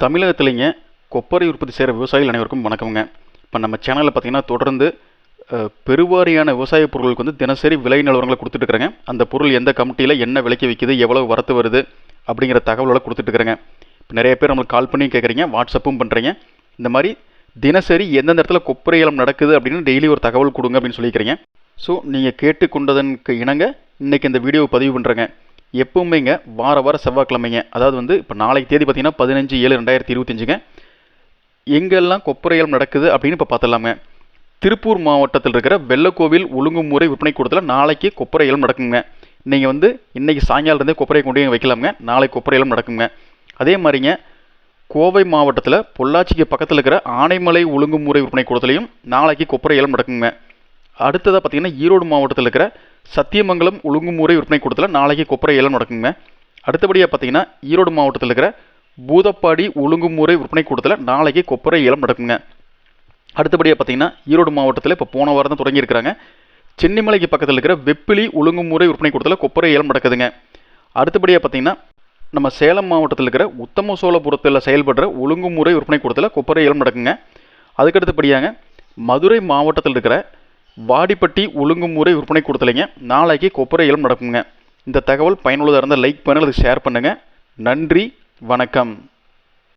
தமிழகத்துலேங்க கொப்பரை உற்பத்தி செய்கிற விவசாயிகள் அனைவருக்கும் வணக்கம்ங்க. இப்போ நம்ம சேனலில் பார்த்தீங்கன்னா தொடர்ந்து பெருவாரியான விவசாய பொருட்களுக்கு வந்து தினசரி விலை நிலவரங்களை கொடுத்துட்டுருக்குறேங்க அந்த பொருள் எந்த கமிட்டியில் என்ன விலைக்கு விற்கிது எவ்வளோ வரத்து வருது அப்படிங்கிற தகவலோட கொடுத்துட்டுருக்குறேங்க இப்போ நிறைய பேர் நம்மளுக்கு கால் பண்ணி கேட்குறீங்க வாட்ஸ்அப்பும் பண்ணுறீங்க இந்த மாதிரி தினசரி எந்தெந்த இடத்துல கொப்பரை ஏலம் நடக்குது அப்படின்னு டெய்லி ஒரு தகவல் கொடுங்க அப்படின்னு சொல்லிக்கிறீங்க ஸோ நீங்கள் கேட்டுக்கொண்டதற்கு இணங்க இன்றைக்கி இந்த வீடியோவை பதிவு பண்ணுறேங்க எப்பவுமேங்க வார வார செவ்வாய்க்கிழமைங்க. அதாவது வந்து இப்போ நாளைக்கு தேதி பார்த்தீங்கன்னா பதினஞ்சு ஏழு ரெண்டாயிரத்தி இருபத்தஞ்சுங்க. எங்கெல்லாம் கொப்பரையல் நடக்குது அப்படின்னு இப்போ பார்த்துடலாங்க திருப்பூர் மாவட்டத்தில் இருக்கிற வெள்ளக்கோவில் ஒழுங்குமுறை விற்பனை கூடத்தில் நாளைக்கு கொப்பரையலம் நடக்குங்க. நீங்கள் வந்து இன்னைக்கு சாயங்காலத்துலேருந்தே கொப்பரையை கொண்டு போய் வைக்கலாமுங்க. நாளைக்கு கொப்பரையலம் நடக்குங்க. அதே மாதிரிங்க கோவை மாவட்டத்தில் பொள்ளாச்சிக்கு பக்கத்தில் இருக்கிற ஆனைமலை ஒழுங்குமுறை விற்பனை கூடத்துலையும் நாளைக்கு கொப்பரையலம் நடக்குங்க. அடுத்ததாக பார்த்தீங்கன்னா ஈரோடு மாவட்டத்தில் இருக்கிற சத்தியமங்கலம் ஒழுங்குமுறை விற்பனை கூட்டத்தில் நாளைக்கு கொப்பரை ஏலம் நடக்குங்க. அடுத்தபடியாக பார்த்தீங்கன்னா ஈரோடு மாவட்டத்தில் இருக்கிற பூதப்பாடி ஒழுங்குமுறை விற்பனை கூட்டத்தில் நாளைக்கு கொப்பரை ஏலம் நடக்குங்க. அடுத்தபடியாக பார்த்தீங்கன்னா ஈரோடு மாவட்டத்தில் இப்போ போன வாரம் தான் தொடங்கியிருக்கிறாங்க சென்னிமலைக்கு பக்கத்தில் இருக்கிற வெப்பிலி ஒழுங்குமுறை விற்பனை கூடத்தில் கொப்பரை ஏலம் நடக்குதுங்க. அடுத்தபடியாக பார்த்தீங்கன்னா நம்ம சேலம் மாவட்டத்தில் இருக்கிற உத்தம சோழபுரத்தில் செயல்படுற ஒழுங்குமுறை விற்பனை கூடத்தில் கொப்பரை ஏலம் நடக்குங்க. அதுக்கடுத்தபடியாங்க மதுரை மாவட்டத்தில் இருக்கிற வாடிப்பட்டி ஒழுங்குமுறை விற்பனை கொடுத்தலைங்க. நாளைக்கு கொப்பரை ஏலம் நடக்குங்க. இந்த தகவல் பயனுள்ளதாக இருந்தால் லைக் பண்ணுங்கள் ஷேர் பண்ணுங்கள் நன்றி வணக்கம்.